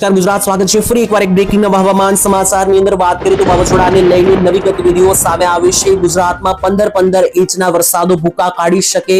નમસ્કાર, ગુજરાત સ્વાગત છે ફરી એકવાર એક બ્રેકિંગ હવામાન સમાચારની અંદર વાત કરીએ તો વાવાઝોડાને લઈને નવી ગતિવિધિઓ સામે આવી છે. ગુજરાતમાં પંદર પંદર ઇંચના વરસાદો ભૂકા કાઢી શકે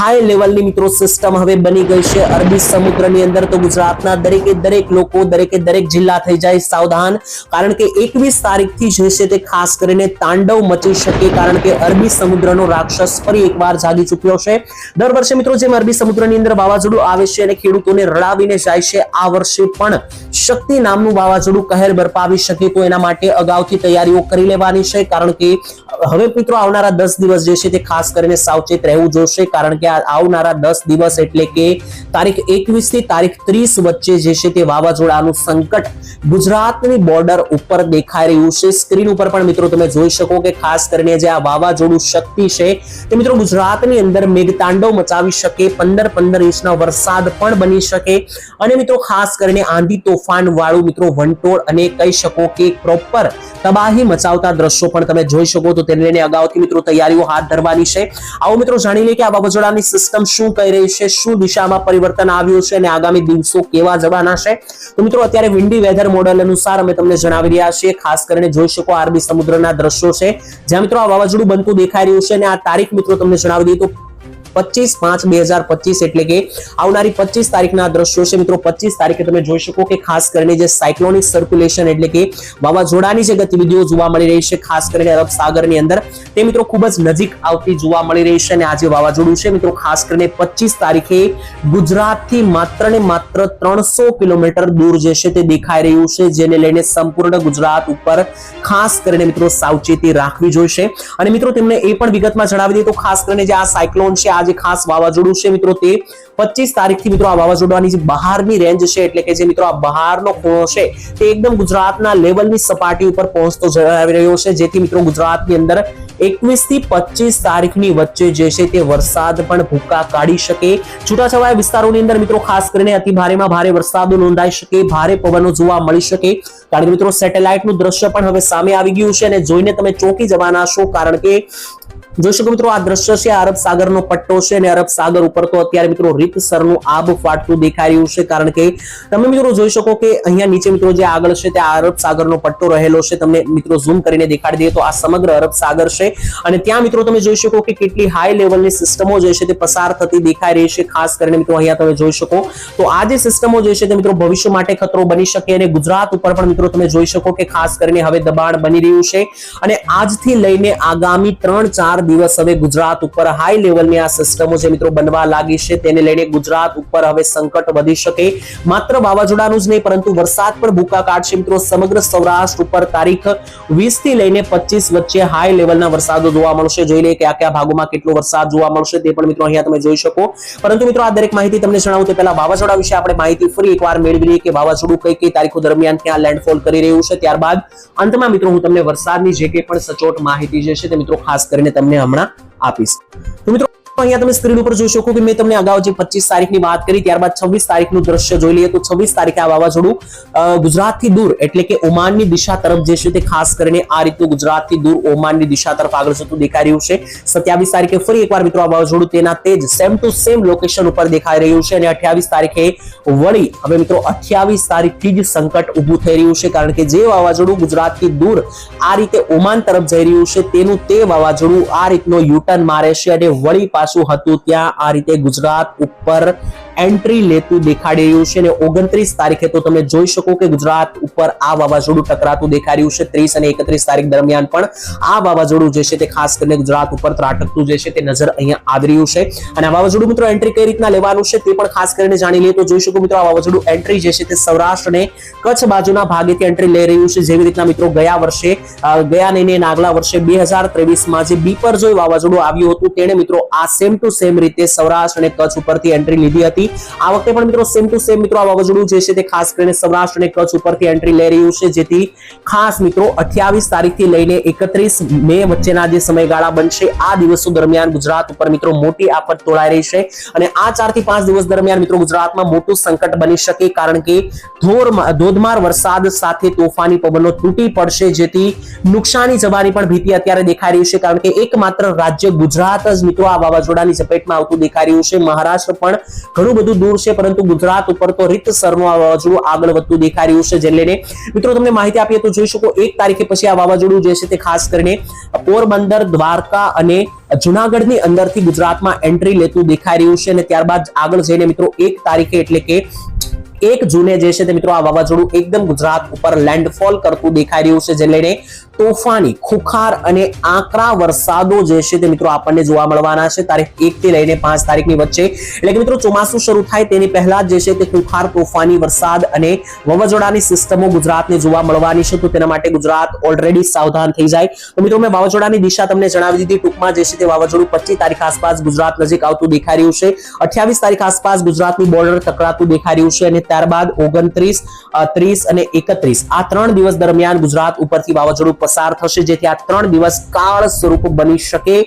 હાઈ લેવલની મિત્રો સિસ્ટમ હવે બની ગઈ છે. અરબી સમુદ્રની અંદર તો ગુજરાતના દરેકે દરેક લોકો, દરેકે દરેક જિલ્લા થઈ જાય સાવધાન. કારણ કે એકવીસ તારીખથી જે છે તે ખાસ કરીને તાંડવ મચી શકે કારણ કે અરબી સમુદ્રનો રાક્ષસ ફરી એકવાર જાગી ચૂક્યો છે. દર વર્ષે મિત્રો જેમ અરબી સમુદ્રની અંદર વાવાઝોડું આવે છે અને ખેડૂતોને રડાવીને જાય છે, આ વર્ષે પણ શક્તિ નામનું વાવાઝોડું કહેર બરપાવી શકે તો એના માટે અગાઉથી તૈયારીઓ કરી લેવાની છે, કારણ કે હવે મિત્રો આવનારા દસ દિવસ જે છે તે ખાસ કરીને સાવચેત રહેવું જોશે, કારણ કે આવનારા દસ દિવસ એટલે કે તારીખ એકવીસથી તારીખ ત્રીસ વચ્ચે જે છે તે વાવાઝોડાનું સંકટ ગુજરાતની બોર્ડર ઉપર દેખાઈ રહ્યું છે. સ્ક્રીન ઉપર પણ મિત્રો તમે જોઈ શકો કે ખાસ કરીને જે આ વાવાઝોડું શક્તિ છે તે મિત્રો ગુજરાતની અંદર મેઘતાંડવ મચાવી શકે, પંદર પંદર ઇંચના વરસાદ પણ બની શકે. અને મિત્રો ખાસ કરીને આંધી તોફાન વાળું મિત્રો વંટોળ અને કહી શકો કે પ્રોપર તબાહી મચાવતા દ્રશ્યો પણ તમે જોઈ શકો તો તેને લઈને અગાઉથી મિત્રો તૈયારીઓ હાથ ધરવાની છે. આવો મિત્રો જાણી લઈએ કે આ વાવાઝોડાની સિસ્ટમ શું કહી રહી છે, શું દિશામાં પરિવર્તન આવ્યું છે અને આગામી દિવસો કેવા જવાના છે? તો મિત્રો અત્યારે વિન્ડી વેધર મોડેલ અનુસાર અમે તમને જણાવી રહ્યા છીએ, ખાસ કરીને જોઈ શકો આરબી સમુદ્રના દ્રશ્યો છે. જ્યાં મિત્રો આ વાવાઝોડું બનતું દેખાઈ રહ્યું છે અને આ તારીખ મિત્રો તમને જણાવી દઈએ તો પચીસ પાંચ બે હજાર પચીસ એટલે કે આવનારી પચીસ તારીખના દ્રશ્યો છે. મિત્રો, પચીસ તારીખે તમે જોઈ શકો મિત્રો ને માત્ર ત્રણસો કિલોમીટર દૂર જે તે દેખાઈ રહ્યું છે, જેને લઈને સંપૂર્ણ ગુજરાત ઉપર ખાસ કરીને, મિત્રો, સાવચેતી રાખવી જોઈશે. અને મિત્રો, તેમને એ પણ વિગતમાં જણાવી દઈએ તો ખાસ કરીને જે આ સાયક્લોન છે જે ખાસ વાવાઝોડું છે મિત્રો તે. પચીસ તારીખથી મિત્રો આ વાવાઝોડાની જે બહારની રેન્જ છે, એટલે કે જે મિત્રો આ બહારનો ખૂણો છે, તે એકદમ ગુજરાતના લેવલની સપાટી ઉપર પહોંચતો જણાવી રહ્યો છે. જેથી મિત્રો ગુજરાતની અંદર એકવીસથી પચીસ તારીખની વચ્ચે જે છે તે વરસાદ પણ ભૂકા કાઢી શકે. છૂટાછવાયા વિસ્તારોની અંદર મિત્રો ખાસ કરીને અતિ ભારેમાં ભારે વરસાદો નોંધાઈ શકે, ભારે પવનો જોવા મળી શકે. કારણ કે મિત્રો સેટેલાઇટનું દ્રશ્ય પણ હવે સામે આવી ગયું છે અને જોઈને તમે ચોંકી જવાના છો, કારણ કે જોઈ શકો મિત્રો, આ દ્રશ્ય છે અરબ સાગરનો પટ્ટો છે અને અરબ સાગર ઉપર તો અત્યારે મિત્રો રીતસરનું આબ ફાટતું દેખાઈ રહ્યું છે. કારણ કે તમે મિત્રો જોઈ શકો કે અહીંયા નીચે મિત્રો જે આગળ છે તે અરબ સાગરનો પટ્ટો રહેલો છે. તમને મિત્રો ઝૂમ કરીને દેખાડી દઈએ તો આ સમગ્ર અરબ સાગર છે. અને ત્યાં મિત્રો તમે જોઈ શકો કે કેટલી હાઈ લેવલની સિસ્ટમો જે છે તે પસાર થતી દેખાઈ રહી છે. ખાસ કરીને મિત્રો અહીંયા તમે જોઈ શકો. તો આ જે સિસ્ટમો જે છે તે મિત્રો ભવિષ્ય માટે ખતરો બની શકે અને ગુજરાત ઉપર પણ મિત્રો તમે જોઈ શકો કે ખાસ કરીને હવે દબાણ બની રહ્યું છે. અને આજથી લઈને આગામી ત્રણ ચાર દિવસ હવે ગુજરાત ઉપર હાઈ લેવલની આ સિસ્ટમો જે મિત્રો બનવા લાગી છે તેને લઈને ગુજરાત ઉપર હવે સંકટ વધી શકે. માત્ર વાવાઝોડાનું જ નહીં, પરંતુ વરસાદ પણ ભૂકા કાઢશે. મિત્રો, સમગ્ર સૌરાષ્ટ્ર ઉપર તારીખ વીસથી લઈને પચીસ વચ્ચે હાઈ લેવલના વરસાદો જોવા મળશે. જોઈ લઈએ કયા કયા ભાગોમાં કેટલો વરસાદ જોવા મળશે તે પણ મિત્રો અહીંયા તમે જોઈ શકો. પરંતુ મિત્રો, આ દરેક માહિતી તમને જણાવું તે પહેલા વાવાઝોડા વિશે આપણે માહિતી ફરી એકવાર મેળવી લઈએ કે વાવાઝોડું કઈ કઈ તારીખો દરમિયાન ક્યાં લેન્ડફોલ કરી રહ્યું છે. ત્યારબાદ અંતમાં મિત્રો, હું તમને વરસાદની જે કંઈ પણ સચોટ માહિતી જે છે તે મિત્રો ખાસ કરીને તમને હમણાં આપીશ. તો મિત્રો અહીંયા તમે સ્ક્રીન ઉપર જોઈ શકો કે મેં તમને અગાઉ જે પચીસ તારીખની વાત કરી, ત્યારબાદ છવ્વીસ તારીખનું દ્રશ્ય જોઈ લઈએ તો છવ્વીસ તારીખે આ વાવાઝોડું ગુજરાતથી દૂર એટલે કે ઓમાનની દિશા તરફ જે છે તે ખાસ કરીને આ રીતનું ગુજરાતથી દૂર ઓમાનની દિશા તરફ આગળ જતું દેખાઈ રહ્યું છે. સત્યાવીસ તારીખે ફરી એકવાર મિત્રો આ વાવાઝોડું તેના તેજ સેમ ટુ સેમ લોકેશન ઉપર દેખાઈ રહ્યું છે અને અઠ્યાવીસ તારીખે વળી હવે મિત્રો અઠ્યાવીસ તારીખથી જ સંકટ ઊભું થઈ રહ્યું છે કારણ કે જે વાવાઝોડું ગુજરાતથી દૂર આ રીતે ઓમાન તરફ જઈ રહ્યું છે તેનું તે વાવાઝોડું આ રીતનો યુટર્ન મારે છે અને વળી પાછું હતું ત્યાં આ રીતે ગુજરાત ઉપર એન્ટ્રી લેતું દેખાડી રહ્યું છે અને ઓગણત્રીસ તારીખે તો તમે જોઈ શકો કે ગુજરાત ઉપર આ વાવાઝોડું ટકરાતું દેખાઈ રહ્યું છે. ત્રીસ અને એકત્રીસ તારીખ દરમિયાન પણ આ વાવાઝોડું જે છે તે ખાસ કરીને ગુજરાત ઉપર ત્રાટકતું જે છે તે નજર અહીંયા આવી છે. અને આ વાવાઝોડું મિત્રો એન્ટ્રી કઈ રીતના લેવાનું છે તે પણ ખાસ કરીને જાણી લઈએ તો જોઈ શકો મિત્રો આ વાવાઝોડું એન્ટ્રી જે છે તે સૌરાષ્ટ્ર અને કચ્છ બાજુના ભાગેથી એન્ટ્રી લઈ રહ્યું છે. જેવી રીતના મિત્રો ગયા વર્ષે ગયા નહીં આગલા વર્ષે બે હજાર ત્રેવીસમાં જે બીપરજોય વાવાઝોડું આવ્યું હતું, તેણે મિત્રો આ સેમ ટુ સેમ રીતે સૌરાષ્ટ્ર અને કચ્છ ઉપરથી એન્ટ્રી લીધી હતી. આ વખતે પણ મિત્રો સેમ ટુ સેમ મિત્રો આ વાવાઝોડું જે છે તે ખાસ કરીને સૌરાષ્ટ્ર અને કચ્છ ઉપરથી એન્ટ્રી લઈ રહ્યું છે. જેથી ખાસ મિત્રો અઠ્યાવીસ તારીખથી લઈને એકત્રીસ મે વચ્ચેના જે સમયગાળા બનશે, આ દિવસો દરમિયાન ગુજરાત ઉપર મિત્રો મોટી આફત તોળાઈ રહી છે. અને આ ચારથી પાંચ દિવસ દરમિયાન મિત્રો ગુજરાતમાં મોટું સંકટ બની શકે કારણ કે ધોધમાર વરસાદ સાથે તોફાની પવનો તૂટી પડશે, જેથી નુકસાની જવાની પણ ભીતિ અત્યારે દેખાઈ રહી છે. કારણ કે એકમાત્ર રાજ્ય ગુજરાત જ મિત્રો આ વાવાઝોડાની ઝપેટમાં આવતું દેખાઈ રહ્યું છે. મહારાષ્ટ્ર પણ ઘણું ઘણું બધું દૂર છે, પરંતુ ગુજરાત ઉપર તો રીતસરનું આ વાવાઝોડું આગળ વધતું દેખાઈ રહ્યું છે, જેને લઈને મિત્રો તમને માહિતી આપીએ તો જોઈ શકો એક તારીખે પછી આ વાવાઝોડું જે છે તે ખાસ કરીને પોરબંદર, દ્વારકા અને જુનાગઢની અંદરથી ગુજરાતમાં એન્ટ્રી લેતું દેખાઈ રહ્યું છે અને ત્યારબાદ આગળ જઈને મિત્રો એક તારીખે એટલે કે એક જૂને જે છે તે મિત્રો આ વાવાઝોડું એકદમ ગુજરાત ઉપર લેન્ડફોલ કરતું દેખાઈ રહ્યું છે જે લઈને તોફાની, ખુખાર અને આકરા વરસાદો જે છે તે મિત્રો આપણને જોવા મળવાના છે. તારીખ એક થી લઈને પાંચ તારીખની વચ્ચે. એટલે કે મિત્રો ચોમાસું શરૂ થાય તેની પહેલા જ છે તે ખુખાર, તોફાની, વરસાદ અને વાવાઝોડાની સિસ્ટમો ગુજરાતને જોવા મળવાની છે. તો તેના માટે ગુજરાત ઓલરેડી સાવધાન થઈ જાય. તો મિત્રો મેં વાવાઝોડાની દિશા તમને જણાવી દીધી. ટૂંકમાં જે છે તે વાવાઝોડું પચીસ તારીખ આસપાસ ગુજરાત નજીક આવતું દેખાઈ રહ્યું છે. અઠ્યાવીસ તારીખ આસપાસ ગુજરાતની બોર્ડર ટકરાતું દેખાઈ રહ્યું છે અને ત્યારબાદ ઓગણત્રીસ ત્રીસ અને એકત્રીસ. આ ત્રણ દિવસ દરમિયાન ગુજરાત ઉપરથી વાવાઝોડું પસાર થશે, જેથી આ ત્રણ દિવસ કાળ સ્વરૂપ બની શકે.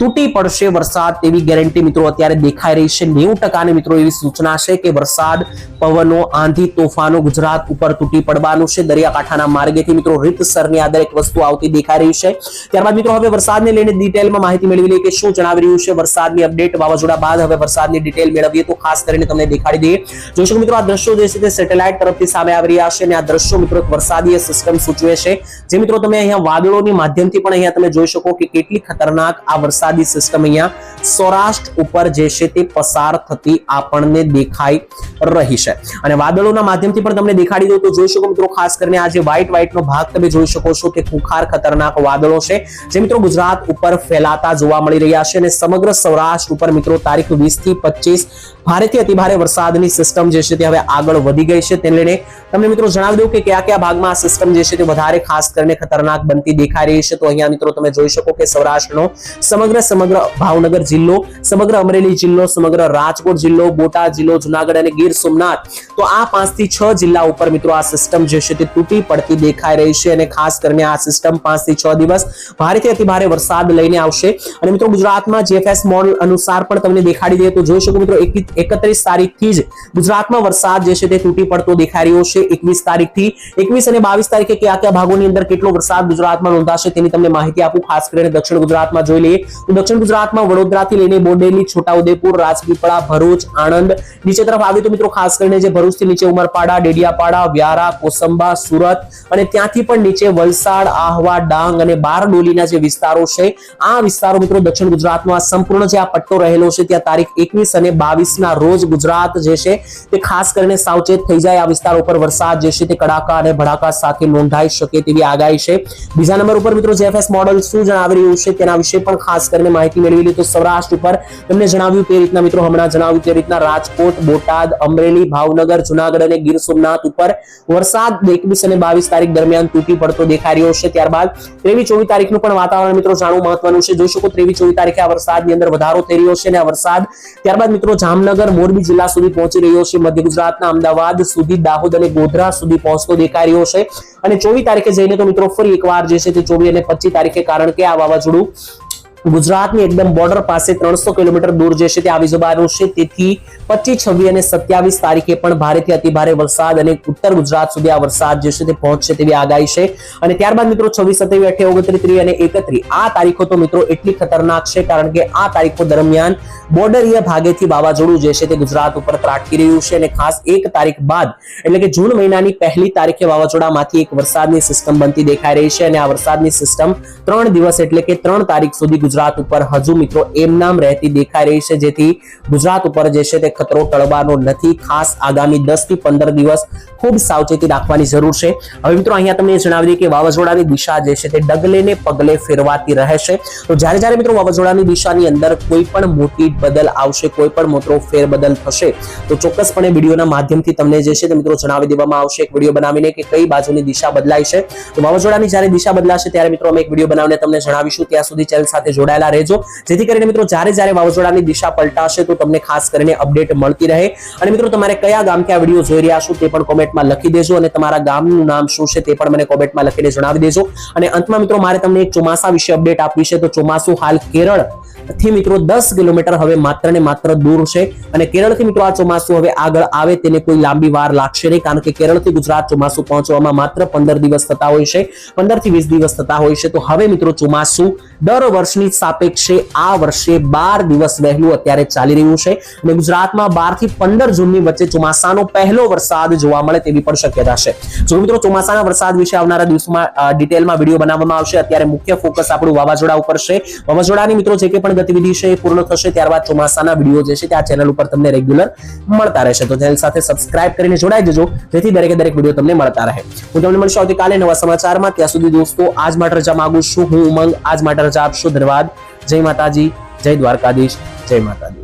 તૂટી પડશે વરસાદ તેવી ગેરંટી મિત્રો અત્યારે દેખાઈ રહી છે. નેવું ટકાની મિત્રો એવી સૂચના છે કે વરસાદ, પવનો, આંધી, તોફાનો ગુજરાત ઉપર તૂટી પડવાનું છે. દરિયાકાંઠાના માર્ગેથી મિત્રો રીતસરની આ દરેક વસ્તુ આવતી દેખાઈ રહી છે. ત્યારબાદ મિત્રો હવે વરસાદને લઈને ડિટેલમાં માહિતી મેળવી લઈએ કે શું જણાવી રહ્યું છે વરસાદની અપડેટ. વાવાઝોડા બાદ હવે વરસાદની ડિટેલ મેળવીએ તો ખાસ કરીને તમને દેખાડી દઈએ. જોશો મિત્રો આ દ્રશ્યો જે છે તે સેટેલાઇટ તરફથી સામે આવી રહ્યા છે અને આ દ્રશ્યો મિત્રો એક વરસાદીય સિસ્ટમ સૂચવે છે, જે મિત્રો તમે અહીંયા વાદળોની માધ્યમથી પણ અહીંયા તમે જોઈ શકો કે કેટલી ખતરનાક આ વરસાદી સિસ્ટમ અહીંયા સૌરાષ્ટ્ર ઉપર જે છે તે પસાર થતી આપણને દેખાઈ રહી છે. અને વાદળોના માધ્યમથી પણ તમને દેખાડી દઉં તો જોઈ શકો મિત્રો, ખાસ કરીને આ જે વ્હાઇટ વ્હાઇટનો ભાગ તમે જોઈ શકો છો તે ખુખાર ખતરનાક વાદળો છે, જે મિત્રો ગુજરાત ઉપર ફેલાતા જોવા મળી રહ્યા છે અને સમગ્ર સૌરાષ્ટ્ર ઉપર મિત્રો તારીખ વીસથી પચીસ ભારેથી અતિભારે વરસાદની સિસ્ટમ જે છે તે હવે આગળ વધી ગઈ છે. તેને લઈને તમને મિત્રો જણાવી દઉં કે કયા કયા ભાગમાં આ સિસ્ટમ જે છે તે વધારે ખાસ કરીને ખતરનાક બનતી દેખાઈ રહી છે. તો અહીંયા મિત્રો તમે જોઈ શકો કે સૌરાષ્ટ્રનો સમગ્ર સમગ્ર ભાવનગર જિલ્લો, સમગ્ર અમરેલી જિલ્લો, સમગ્ર રાજકોટ જિલ્લો, બોટાદ જિલ્લો, જુનાગઢ અને ગીર સોમનાથ તો આ પાંચથી છ જિલ્લા ઉપર મિત્રો આ સિસ્ટમ જે છે તે તૂટી પડતી દેખાઈ રહી છે અને ખાસ કરીને આ સિસ્ટમ પાંચથી છ દિવસ ભારેથી અતિ ભારે વરસાદ લઈને આવશે. અને મિત્રો ગુજરાતમાં જીએફએસ મોડલ અનુસાર પણ તમને દેખાડી દે તો જોઈ શકો મિત્રો એકત્રીસ તારીખથી જ ગુજરાતમાં વરસાદ જે છે તે તૂટી પડતો દેખાઈ રહ્યો છે. એકવીસ તારીખથી એકવીસ અને બાવીસ તારીખે કયા કયા ભાગોની અંદર કેટલો વરસાદ ગુજરાતમાં નોંધાશે તેની તમને માહિતી આપું. ખાસ કરીને દક્ષિણ ગુજરાતમાં જોઈ લઈએ તો દક્ષિણ ગુજરાતમાં વડોદરાથી લઈને બોડેલી છોટાઉદેપુર રાજપીપળા, ભરૂચ, આણંદ, નીચે તરફ આવી તો મિત્રો ખાસ કરીને જે ભરૂચથી નીચે ઉમરપાડા, ડેડિયાપાડા, વ્યારા, કોસંબા, સુરત અને ત્યાંથી પણ નીચે વલસાડ, આહવા, ડાંગ અને બારડોલીના જે વિસ્તારો છે, આ વિસ્તારો મિત્રો દક્ષિણ ગુજરાતમાં સંપૂર્ણ જે આ પટ્ટો રહેલો છે, ત્યાં તારીખ એકવીસ અને બાવીસ ના રોજ ગુજરાત જે છે તે ખાસ કરીને સાવચેત થઈ જાય આ વિસ્તાર ઉપર વરસાદ જે છે તે કડાકા અને ભડાકા સાથે નોંધાઈ શકે તેવી આગાહી છે. બીજા નંબર ઉપર મિત્રો જેએફએસ મોડલ શું જણાવી રહ્યું છે તેના વિશે પણ ખાસ કરીને માહિતી મેળવી લીધું સૌરાષ્ટ્ર ઉપર તમને જણાવ્યું તે રીતના મિત્રો હમણાં જણાવ્યું તે રીતના રાજકોટ, બોટાદ, અમરેલી, ભાવનગર, જુનાગઢ અને ગીર સોમનાથ ઉપર વરસાદ એકવીસ અને બાવીસ તારીખ દરમિયાન તૂટી પડતો દેખાઈ રહ્યો છે. ત્યારબાદ ત્રેવીસ ચોવીસ તારીખનું પણ વાતાવરણ મિત્રો જાણવું મહત્વનું છે. જોઈ શકો ત્રેવીસ ચોવીસ તારીખે આ વરસાદની અંદર વધારો થઈ રહ્યો છે અને આ વરસાદ ત્યારબાદ મિત્રો જામનગર મોરબી જિલ્લા સુધી પહોંચી રહ્યો છે. મધ્ય ગુજરાતના અમદાવાદ સુધી, દાહોદ અને ગોધરા સુધી પહોંચતો દેખાઈ રહ્યો છે. અને ચોવીસ તારીખે જઈને તો મિત્રો ફરી એકવાર જે છે તે ચોવીસ અને પચીસ તારીખે કારણ કે આ વાવાઝોડું ગુજરાતની એકદમ બોર્ડર પાસે ત્રણસો કિલોમીટર દૂર જે છે તે આવી છે. તેથી પચીસ, છવ્વીસ અને સત્યાવીસ તારીખે પણ ભારેથી અતિભારે વરસાદ અને ઉત્તર ગુજરાત સુધી આ વરસાદ જે છે તે પહોંચશે તેવી આગાહી છે. અને ત્યારબાદ મિત્રો છવ્વીસ, સત્યાવીસ, અઠ્યાવીસ, ઓગણત્રીસ, ત્રીસ અને એકત્રીસ. આ તારીખો તો મિત્રો એટલી ખતરનાક છે કારણ કે આ તારીખો દરમિયાન બોર્ડરીય ભાગેથી વાવાઝોડું જે છે તે ગુજરાત ઉપર ત્રાટકી રહ્યું છે અને ખાસ એક તારીખ બાદ, એટલે કે જૂન મહિનાની પહેલી તારીખે વાવાઝોડામાંથી એક વરસાદની સિસ્ટમ બનતી દેખાઈ રહી છે અને આ વરસાદની સિસ્ટમ ત્રણ દિવસ એટલે કે ત્રણ તારીખ સુધી ગુજરાત ઉપર હજુ મિત્રો એમ નામ રહેતી દેખાઈ રહી છે. જેથી ગુજરાત ઉપર જે છે તે ખતરો ટળવાનો નથી. ખાસ આગામી દસથી પંદર દિવસ ખૂબ સાવચેતી રાખવાની જરૂર છે. હવે મિત્રો અહીંયા તમને જણાવી દઈએ કે વાવાઝોડાની દિશા જે છે તે ડગલે ને પગલે ફેરવાતી રહેશે તો જ્યારે જ્યારે મિત્રો વાવાઝોડાની દિશાની અંદર કોઈ પણ મોટી બદલ આવશે, કોઈ પણ મોટો ફેરબદલ થશે, તો ચોક્કસપણે વિડીયોના માધ્યમથી તમને જે છે તે મિત્રો જણાવી દેવામાં આવશે. એક વીડિયો બનાવીને કે કઈ બાજુની દિશા બદલાય છે. તો વાવાઝોડાની જ્યારે દિશા બદલાશે ત્યારે મિત્રો અમે એક વીડિયો બનાવીને તમને જણાવીશું. ત્યાં સુધી ચેનલ સાથે જોડાયેલા રહેજો. જેથી કરીને મિત્રો જ્યારે જ્યારે વાવાઝોડાની દિશા પલટાશે તો તમને ખાસ કરીને અપડેટ મળતી રહે. અને મિત્રો તમારે કયા ગામથી આ વીડિયો જોઈ રહ્યા છો તે પણ કોમેન્ટમાં લખી દેજો અને તમારા ગામનું નામ શું છે તે પણ મને કોમેન્ટમાં લખીને જણાવી દેજો. અને અંતમાં મિત્રો મારે તમને એક ચોમાસા વિશે અપડેટ આપવી છે. તો ચોમાસું હાલ કેરળ થી મિત્રો દસ કિલોમીટર હવે માત્ર ને માત્ર દૂર છે. અને કેરળથી મિત્રો આ ચોમાસું હવે આગળ આવે તેને કોઈ લાંબી વાર લાગશે નહીં, કારણ કે કેરળથી ગુજરાત ચોમાસું પહોંચવામાં માત્ર પંદર દિવસ થતા હોય છે. પંદરથી વીસ દિવસ થતા હોય છે. તો હવે મિત્રો ચોમાસું દર વર્ષની સાપેક્ષે આ વર્ષે બાર દિવસ વહેલું અત્યારે ચાલી રહ્યું છે. અને ગુજરાતમાં બારથી પંદર જૂનની વચ્ચે ચોમાસાનો પહેલો વરસાદ જોવા મળે તેવી પણ શક્યતા છે. જો મિત્રો ચોમાસાના વરસાદ વિશે આવનારા દિવસોમાં ડિટેલમાં વીડિયો બનાવવામાં આવશે. અત્યારે મુખ્ય ફોકસ આપણું વાવાઝોડા ઉપર છે. વાવાઝોડાની મિત્રો જે કંઈ પણ ગતિવિધિ છે એ પૂર્ણ થશે ત્યારબાદ ચોમાસાના વીડિયો જે છે તે આ ચેનલ ઉપર તમને રેગ્યુલર મળતા રહેશે. તો ચેનલ સાથે સબસ્ક્રાઇબ કરીને જોડાઈ જજો, જેથી દરેકે દરેક વીડિયો તમને મળતા રહે. હું તમને મળશું આવતીકાલે નવા સમાચારમાં. ત્યાં સુધી દોસ્તો, આજ માટે રજા માંગુ છું. હું ઉમંગ, આજ માટે રજા આપશો ધન્યવાદ. જય માતાજી, જય દ્વારકાધીશ, જય માતાજી.